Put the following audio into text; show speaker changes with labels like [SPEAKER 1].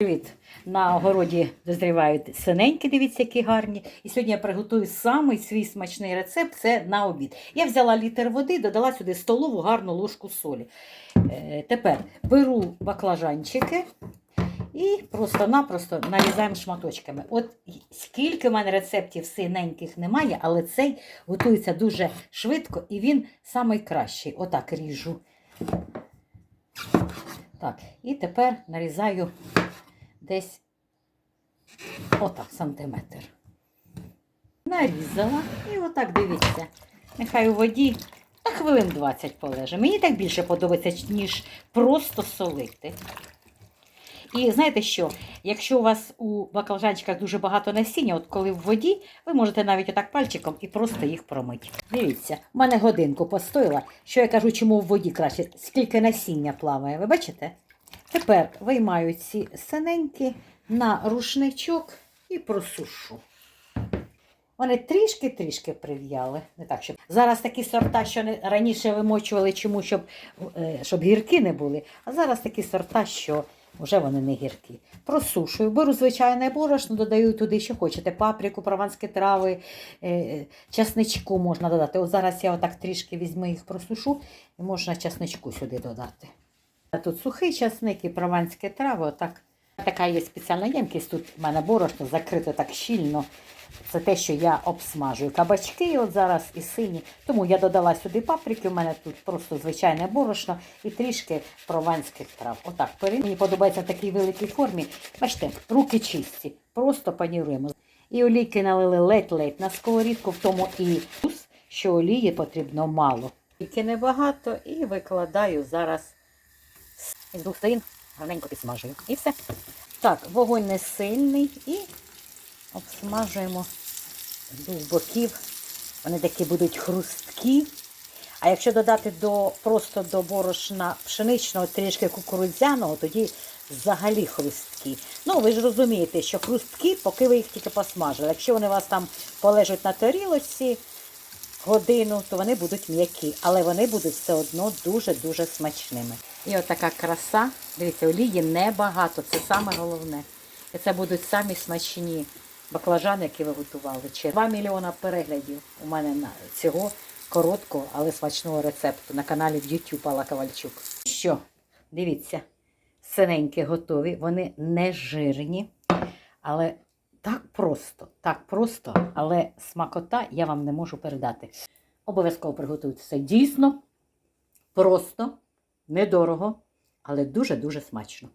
[SPEAKER 1] Привіт! На огороді дозрівають синенькі, дивіться, які гарні. І сьогодні я приготую самий свій смачний рецепт це на обід. Я взяла літр води, додала сюди столову гарну ложку солі. Е, тепер беру баклажанчики і просто-напросто нарізаємо шматочками. От скільки в мене рецептів синеньких немає, але цей готується дуже швидко і він найкращий. Отак ріжу. Так, і тепер нарізаю десь отак сантиметр. Нарізала і отак дивіться. Нехай у воді на хвилин 20 полеже. Мені так більше подобається, ніж просто солити. І знаєте що? Якщо у вас у баклажанчиках дуже багато насіння, от коли в воді, ви можете навіть отак пальчиком і просто їх промити. Дивіться, в мене годинку постояла, що я кажу, чому в воді краще, скільки насіння плаває. Ви бачите? Тепер виймаю ці синенькі на рушничок і просушу. Вони трішки-трішки прив'яли. Не так, щоб... Зараз такі сорта, що не... раніше вимочували чому, щоб, е, щоб гірки не були, а зараз такі сорта, що вже вони не гіркі. Просушую, беру звичайне борошно, додаю туди, що хочете. Паприку, прованські трави, е, часничку можна додати. От зараз я отак трішки візьму їх просушу і можна часничку сюди додати. Тут сухий часник і прованські трави. Отак. Така є спеціальна ємкість. Тут в мене борошно закрите так щільно. Це те, що я обсмажую. Кабачки от зараз і сині. Тому я додала сюди паприки. У мене тут просто звичайне борошно і трішки прованських трав. Отак. пере- Мені подобається в такій великій формі. Бачите, руки чисті. Просто паніруємо. І олійки налили ледь-ледь на сковорідку, в тому і плюс, що олії потрібно мало. Тільки небагато і викладаю зараз з двох сторін гарненько підсмажую. І все. Так, вогонь не сильний і обсмажуємо з двох боків. Вони такі будуть хрусткі. А якщо додати до, просто до борошна пшеничного трішки кукурудзяного, тоді взагалі хрусткі. Ну, ви ж розумієте, що хрусткі, поки ви їх тільки посмажили. Якщо вони у вас там полежать на тарілочці годину, то вони будуть м'які, але вони будуть все одно дуже-дуже смачними. І от така краса. Дивіться, олії небагато, це саме головне. І це будуть самі смачні баклажани, які ви готували. Чи 2 мільйона переглядів у мене на цього короткого, але смачного рецепту на каналі в YouTube Алла Ковальчук. Що, дивіться, синенькі готові, вони не жирні, але так просто, так просто, але смакота я вам не можу передати. Обов'язково приготуйте це дійсно, просто, недорого, але дуже-дуже смачно.